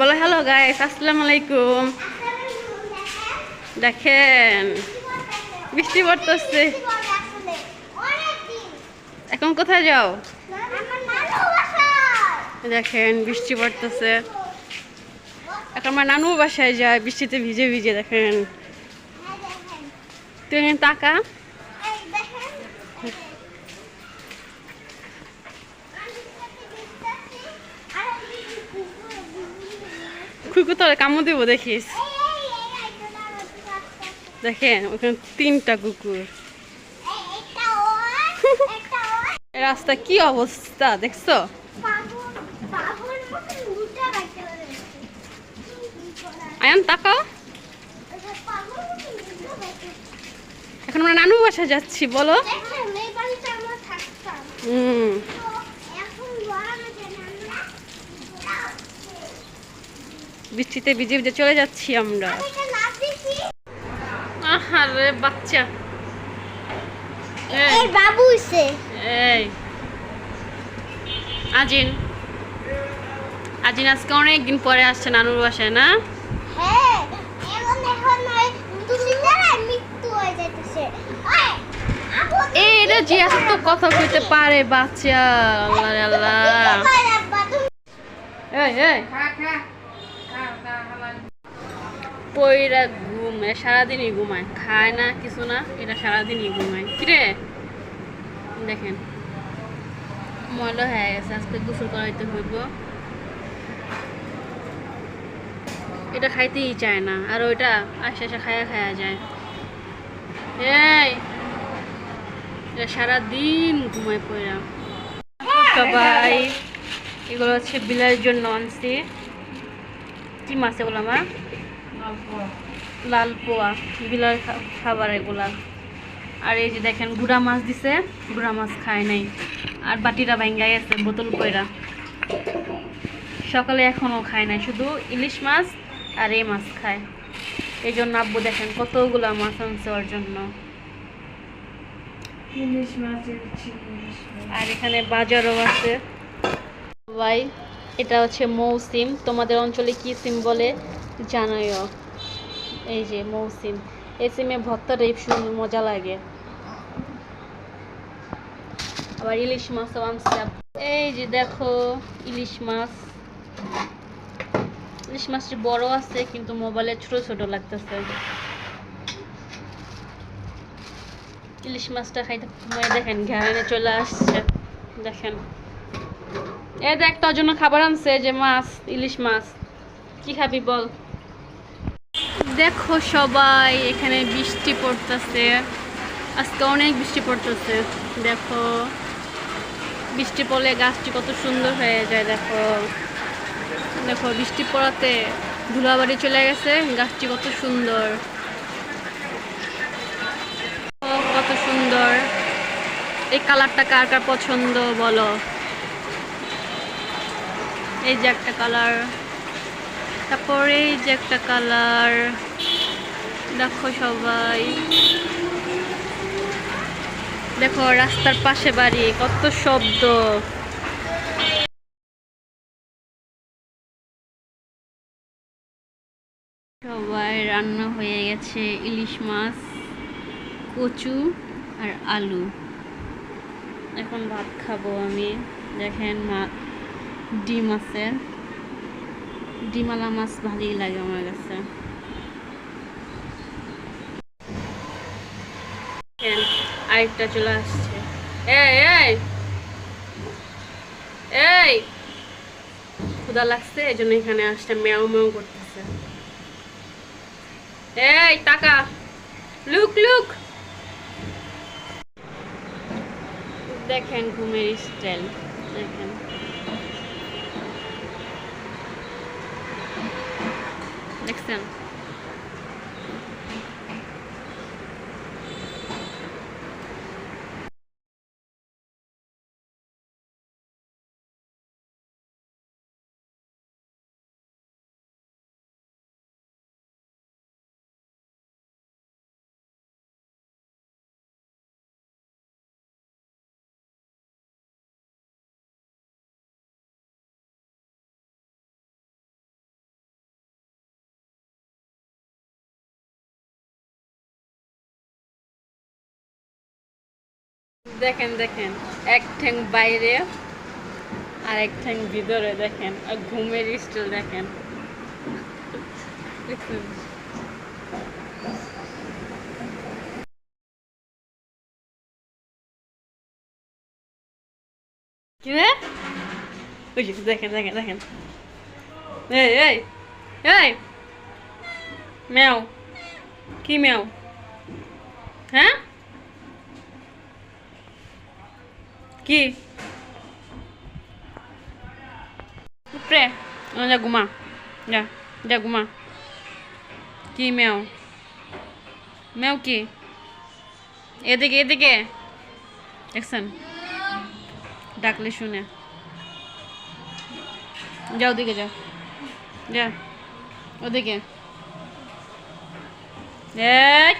বলো hello guys আসসালামু আলাইকুম দেখেন, বৃষ্টি পড়তেছে। এখন কোথায় যাও? দেখেন, বৃষ্টি পড়তেছে। এখন আমার নানু বাসায় যায়, বৃষ্টিতে ভিজে ভিজে, দেখেন। তুই টাকা খুকু তোর কামু দিব দেখিস। দেখেন ওখানে তিনটা কুকুর। রাস্তা কি অবস্থা দেখছ? আয়ান তাকাও। এখন আমরা নানু বাসা যাচ্ছি বলো। হুম। বৃষ্টিতে ভিজে ভিজে চলে যাচ্ছি আমরা। আহারে বাচ্চা। এই, বাবু এই। আজিন। আজিন আজকে অনেক দিন পরে আসছে নানুর বাসায় না? হ্যাঁ এখন এখন নয় তুমি জানো মৃত্যু যাইতেছে। ওই, আপু, এই এটা যে এত কথা কইতে পারে বাচ্চা আল্লাহ আল্লাহ। এই এই। পইরা ঘুমায় সারাদিনই ঘুমায়। খায় না, কিছু না, এটা সারাদিনই ঘুমায়। কিরে দেখেন। ময়লা হয়ে গেছে, আজকে গোসল করাইতে হইব। এটা খাইতেই চায় না, আর ওইটা আশা আশা খায়া খায়া যায়। এই! এটা সারাদিন ঘুমায় পইরা। সবাই, এগুলো হচ্ছে বিলার জন্য আনছি। কি মাছ এগুলো আমার লাল পোয়া। বিলার খাবার এগুলা। আর এই যে দেখেন গুড়া মাছ দিছে গুড়া মাছ খায় নাই। আর বাটিটা ভাঙ্গা গেছে বোতল কইরা। সকালে এখনও খায় নাই শুধু ইলিশ মাছ আর এই মাছ খায়। এই জন্য আব্বু দেখেন কতগুলা মাছ আনছে ওর জন্য। আর এখানে বাজারও আছে। ভাই এটা হচ্ছে মৌসিম। তোমাদের অঞ্চলে কি সিম বলে? জানাইও। এই যে মৌসিম। এই সিমে ভর্তাটা সুন্দর মজা লাগে। আবার ইলিশ মাছও আনছে এই যে দেখো, ইলিশ মাছ। ইলিশ মাছটি বড় আছে, কিন্তু মোবাইলে ছোট ছোট লাগতেছে। ইলিশ মাছটা খাইতে দেখেন ঘেরানে চলে আসছে। দেখেন। এ দেখ, তোর জন্য খাবার আনছে যে মাছ, ইলিশ মাছ। কি খাবি বল? দেখো সবাই, এখানে বৃষ্টি পড়তেছে। আজকে অনেক বৃষ্টি পড়তেছে, দেখো। বৃষ্টি পড়লে গাছটি কত সুন্দর হয়ে যায়, দেখো। দেখো, বৃষ্টি পড়াতে ধুলাবাড়ি চলে গেছে, গাছটি কত সুন্দর। কত সুন্দর। এই কালারটা কার কার পছন্দ বলো? এই যে একটা কালার তারপরে এই যে একটা কালার দেখো সবাই। দেখো রাস্তার পাশে বাড়ি, কত শব্দ। সবাই রান্না হয়ে গেছে, ইলিশ মাছ, কচু আর আলু। এখন ভাত খাব আমি। দেখেন মা ডিম আছে। ডিমালা মাছ ভালোই লাগে আমার কাছে। আরেকটা চলে আসছে। এই এই! এই! ক্ষুদা লাগছে এই জন্য এখানে আসছে মেও মেও করতেছে। এই, টাকা! Look look! দেখেন ঘুমের স্টাইল দেখেন। দেখছেন দেখেন দেখেন, এক ঠ্যাং বাইরে আর এক ঠ্যাং ভিতরে দেখেন, আর ঘুমের স্টিল দেখেন। দেখুন। দেখেন দেখেন এই এই এই কি ম্যাও? হ্যাঁ? কি? উপরে যা ঘুমা যা যা ঘুমা কি ম্যাও ম্যাও কি এদিকে এদিকে দেখছেন ডাকলে শুনে যাও ওদিকে যাও যা ওদিকে এই